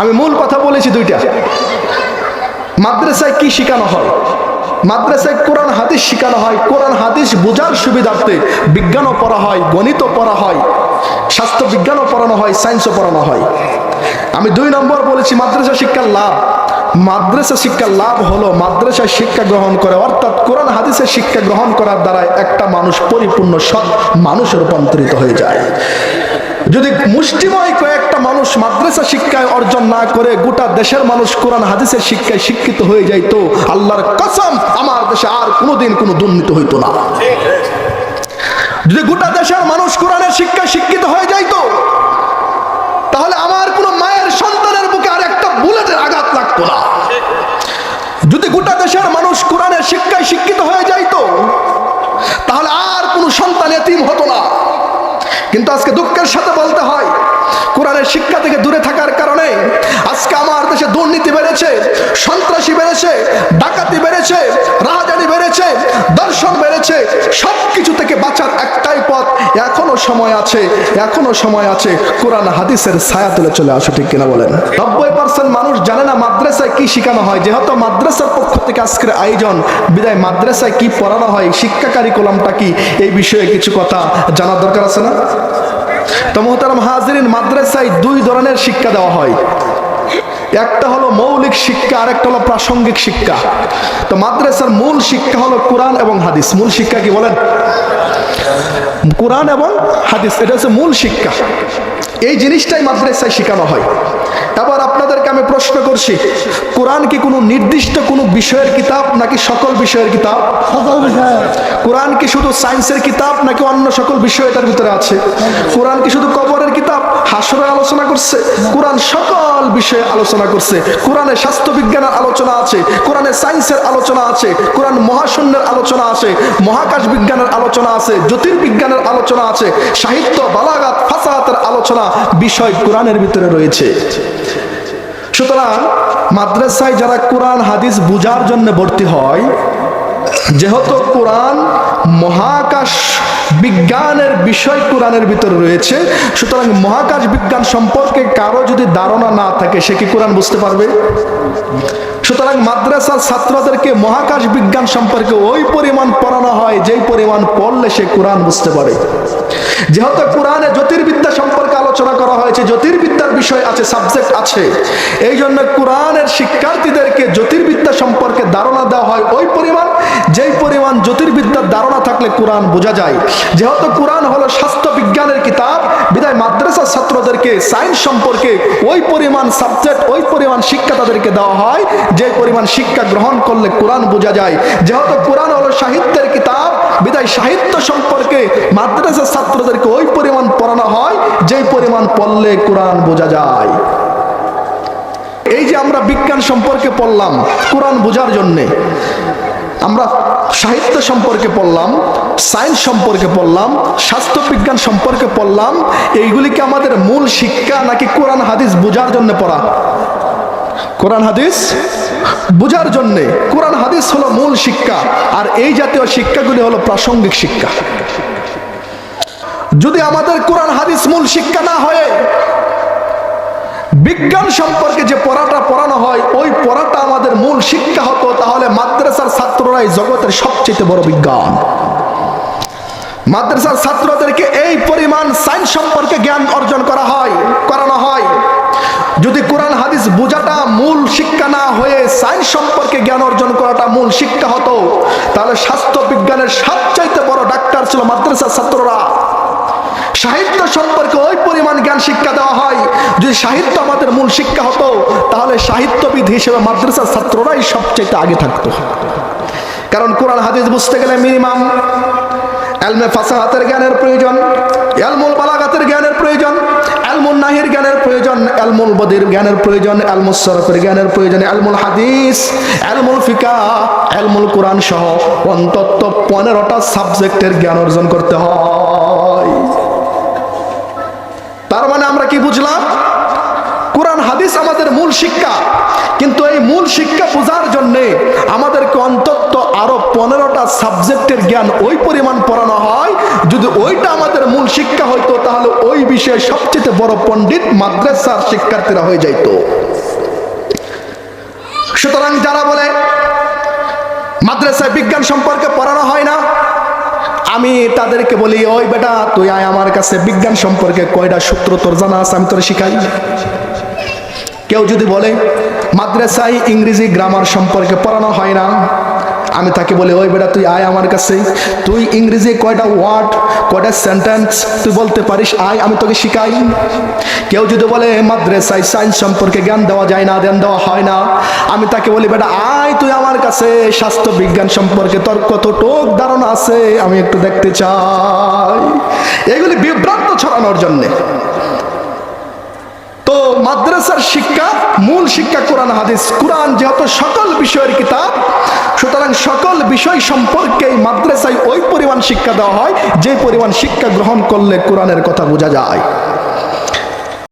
আমি মূল কথা বলেছি দুইটা। মাদ্রাসায় কি শেখানো হয়? মাদ্রাসায় কোরআন, হাদিস শেখানো হয়। কোরআন, হাদিস বোঝার সুবিধার্থে বিজ্ঞানও পড়া হয়, গণিতও পড়া হয়, স্বাস্থ্য বিজ্ঞানও পড়ানো হয়, সায়েন্সও পড়ানো হয়। আমি দুই নম্বর বলেছি মাদ্রাসা শিক্ষার লাভ। মাদ্রাসা শিক্ষার লাভ হলো মাদ্রাসায় শিক্ষা গ্রহণ করে, অর্থাৎ কোরআন, হাদিসের শিক্ষা গ্রহণ করার দ্বারা একটা মানুষ পরিপূর্ণ সৎ মানুষ রূপান্তরিত হয়ে যায়। যদি মুষ্টিময় কয়েকটা মানুষ মাদ্রাসা শিক্ষায় অর্জন না করে গোটা দেশের মানুষ কোরআন হাদিসের শিক্ষায় শিক্ষিত হয়ে যাইত, আল্লাহর কসম আমার দেশে আর কোনোদিন কোনো দুর্নীতি হইতো না। যদি গোটা দেশের মানুষ কোরআনের শিক্ষায় শিক্ষিত হয়ে যাইতো তাহলে আমার কোনো মায়ের সন্তানের বুকে আর একটা বুলেটের আঘাত লাগতো না যদি গোটা দেশের মানুষ কোরআনের শিক্ষায় শিক্ষিত হয়ে যাইতো তাহলে আর কোনো সন্তান এতিম হতো না কিন্তু আজকে দুঃখের সাথে বলতে হয় শিক্ষা থেকে দূরে থাকার কারণে আজকে আমার দেশে দুর্নীতি বেড়েছে, সন্ত্রাসী বেড়েছে, ডাকাতি বেড়েছে, রাহাজানি বেড়েছে, দর্শন বেড়েছে সব কিছু থেকে বাঁচার একটাই পথ এখনও সময় আছে, এখনও সময় আছে। কোরআন হাদিসের ছায়া তুলে চলে আসো, ঠিক কিনা বলেন? নব্বই পার্সেন্ট মানুষ জানে না মাদ্রাসায় কি শেখানো হয়। যেহেতু মাদ্রাসার পক্ষ থেকে আজকের আয়োজন, বিদায়, মাদ্রাসায় কি পড়ানো হয়, শিক্ষা কারিকুলামটা কি, এই বিষয়ে কিছু কথা জানার দরকার আছে না? তো মোহতারাম হাজরিন মাদ্রাসায় দুই ধরনের শিক্ষা দেওয়া হয়। একটা হলো মৌলিক শিক্ষা আর একটা হলো প্রাসঙ্গিক শিক্ষা। তো মাদ্রাসার মূল শিক্ষা হলো কোরআন এবং হাদিস। মূল শিক্ষা কি বলেন? কোরআন এবং হাদিস, এটা হচ্ছে মূল শিক্ষা। এই জিনিসটাই মাদ্রাসায় শেখানো হয়। এবার আপনাদেরকে আমি প্রশ্ন করছি, কোরআন কি কোনো নির্দিষ্ট কোনো বিষয়ের কিতাব নাকি সকল বিষয়ের কিতাব? সকল বিষয়ে কোরআন কি শুধু সায়েন্সের কিতাব নাকি অন্য সকল বিষয় এটার ভিতরে আছে? কোরআন কি শুধু কবরের কিতাব? হাসরের আলোচনা করছে। কোরআন সকল বিষয়ে আলোচনা করছে। কোরআনে স্বাস্থ্য বিজ্ঞানের আলোচনা আছে। কোরআনে সায়েন্সের আলোচনা আছে। কোরআন মহাশূন্যের আলোচনা আছে। মহাকাশ বিজ্ঞানের আলোচনা আছে। জ্যোতির্বিজ্ঞানের আলোচনা আছে। সাহিত্য বালাগাত ফাসাহাতের আলোচনা বিষয় কোরআনের ভিতরে রয়েছে। সুতরাং মাদ্রাসায় যারা কোরআন, হাদিস বুঝার জন্য ভর্তি হয় যেহেতু কোরআন মহাকাশ বিজ্ঞানের বিষয় কোরআনের ভিতরে রয়েছে, সুতরাং মহাকাশ বিজ্ঞান সম্পর্কে কারও যদি ধারণা না থাকে, সে কি কোরআন বুঝতে পারবে? সুতরাং মাদ্রাসার ছাত্রদেরকে মহাকাশ বিজ্ঞান সম্পর্কে ওই পরিমাণ পড়ানো হয়, যেই পরিমাণ পড়লে সে কোরআন বুঝতে পারে। যেহেতু কোরআনে জ্যোতির্বিদ্যা সম্পর্কে আলোচনা করা হয়েছে, জ্যোতির্বিদ্যার বিষয় আছে, সাবজেক্ট আছে এই জন্য কোরআনের শিক্ষার্থীদেরকে জ্যোতির্বিদ্যা সম্পর্কে ধারণা দেওয়া হয় ওই পরিমাণ যেই পরিমাণ জ্যোতির্বিদ্যার ধারণা থাকলে কোরআন বোঝা যায়। যেহেতু কোরআন হলো স্বাস্থ্য বিজ্ঞানের কিতাব, বিদায় মাদ্রাসার ছাত্রদেরকে সায়েন্স সম্পর্কে ওই পরিমাণ সাবজেক্ট ওই পরিমাণ শিক্ষা তাদেরকে দেওয়া হয়, যে পরিমাণ শিক্ষা গ্রহণ করলে কোরআন বোঝা যায়। যেহেতু কোরআন হলো সাহিত্যের কিতাব, বিদায় সাহিত্য সম্পর্কে মাদ্রাসার ছাত্রদেরকে ওই পরিমাণ পড়ানো হয়, যেই পরিমাণ পড়লে কোরআন বোঝা যায়। এই যে আমরা বিজ্ঞান সম্পর্কে পড়লাম, কোরআন বোঝার জন্যে। আমরা সাহিত্য সম্পর্কে পড়লাম সায়েন্স সম্পর্কে পড়লাম স্বাস্থ্য বিজ্ঞান সম্পর্কে পড়লাম, এইগুলিকে আমাদের মূল শিক্ষা নাকি কোরআন হাদিস বোঝার জন্য পড়া? কোরআন হাদিস বোঝার জন্যে। কোরআন হাদিস হলো মূল শিক্ষা, আর এই জাতীয় শিক্ষাগুলি হলো প্রাসঙ্গিক শিক্ষা। যদি আমাদের কোরআন হাদিস মূল শিক্ষা না হয়ে বিজ্ঞান সম্পর্কে যে পড়াটা পড়ানো হয়, ওই পড়াটা আমাদের মূল শিক্ষা হতো, তাহলে মাদ্রাসার ছাত্ররাই জগতের সবচেয়ে বড় বিজ্ঞান। মাদ্রাসার ছাত্রদেরকে এই পরিমাণ সায়েন্স সম্পর্কে জ্ঞান অর্জন করা হয়, করানো হয়। যদি কোরআন, হাদিস বোঝাটা মূল শিক্ষা না হয়ে সায়েন্স সম্পর্কে জ্ঞান অর্জন করাটা মূল শিক্ষা হতো, তাহলে স্বাস্থ্য বিজ্ঞানের সবচাইতে বড় ডাক্তার ছিল মাদ্রাসার ছাত্ররা। সাহিত্য সম্পর্কে ওই পরিমাণ জ্ঞান শিক্ষা দেওয়া হয়। যদি সাহিত্য আমাদের মূল শিক্ষা হতো, তাহলে সাহিত্যবিদ হিসেবে মাদ্রাসার ছাত্ররাই সবচেয়ে আগে থাকতো। কারণ কোরআন, হাদিস বুঝতে গেলে মিনিমাম এলমে ফাসাহাতের জ্ঞানের প্রয়োজন, এলমুল বালাগাতের জ্ঞানের প্রয়োজন এলমুল নাহির জ্ঞানের প্রয়োজন, এলমুল বদির জ্ঞানের প্রয়োজন এলমুল সরফের জ্ঞানের প্রয়োজন, এলমুল হাদিস, এলমুল ফিকা, এলমুল কোরআন সহ অন্তত পনেরোটা সাবজেক্টের জ্ঞান অর্জন করতে হয় তার মানে আমরা কি বুঝলাম কোরআন হাদিস আমাদের মূল শিক্ষা। কিন্তু এই মূল শিক্ষা বোঝার জন্য আমাদেরকে অন্তত আরও পনেরোটা সাবজেক্টের জ্ঞান ওই পরিমাণ পড়ানো হয়। যদি ওইটা আমাদের মূল শিক্ষা হইতো, তাহলে ওই বিষয়ে সবচেয়ে বড় পণ্ডিত মাদ্রাসার শিক্ষার্থীরা হয়ে যাইতো। সুতরাং যারা বলে, মাদ্রাসায় বিজ্ঞান সম্পর্কে পড়ানো হয় না, আমি তাদেরকে বলি, ওই বেটা, তুই আয় আমার কাছে বিজ্ঞান সম্পর্কে কয়টা সূত্র তোর জানা আছে, আমি তোর শিখাই। কেউ যদি বলে, মাদ্রাসায় ইংরেজি গ্রামার সম্পর্কে পড়ানো হয় না, আমি তাকে বলি, ওই বেটা, তুই আয় আমার কাছে। তুই ইংরেজি কয়টা ওয়ার্ড কয়টা সেন্টেন্স তুই বলতে পারিস, আয়, আমি তোকে শিখাই। কেউ যদি বলে, মাদ্রাসায় সায়েন্স সম্পর্কে জ্ঞান দেওয়া যায় না, জ্ঞান দেওয়া হয় না, আমি তাকে বলি, বেটা, আয় তুই আমার কাছে। স্বাস্থ্য বিজ্ঞান সম্পর্কে তোর কতটুক ধারণা আছে, আমি একটু দেখতে চাই। এগুলি বিভ্রান্ত ছড়ানোর জন্যে। মাদ্রাসার শিক্ষা, মূল শিক্ষা কোরআন, হাদিস। কোরআন যেহেতু সকল বিষয়ের কিতাব, সুতরাং সকল বিষয় সম্পর্কে মাদ্রাসায় ওই পরিমাণ শিক্ষা দেওয়া হয়, যে পরিমাণ শিক্ষা গ্রহণ করলে কোরআনের কথা বোঝা যায়।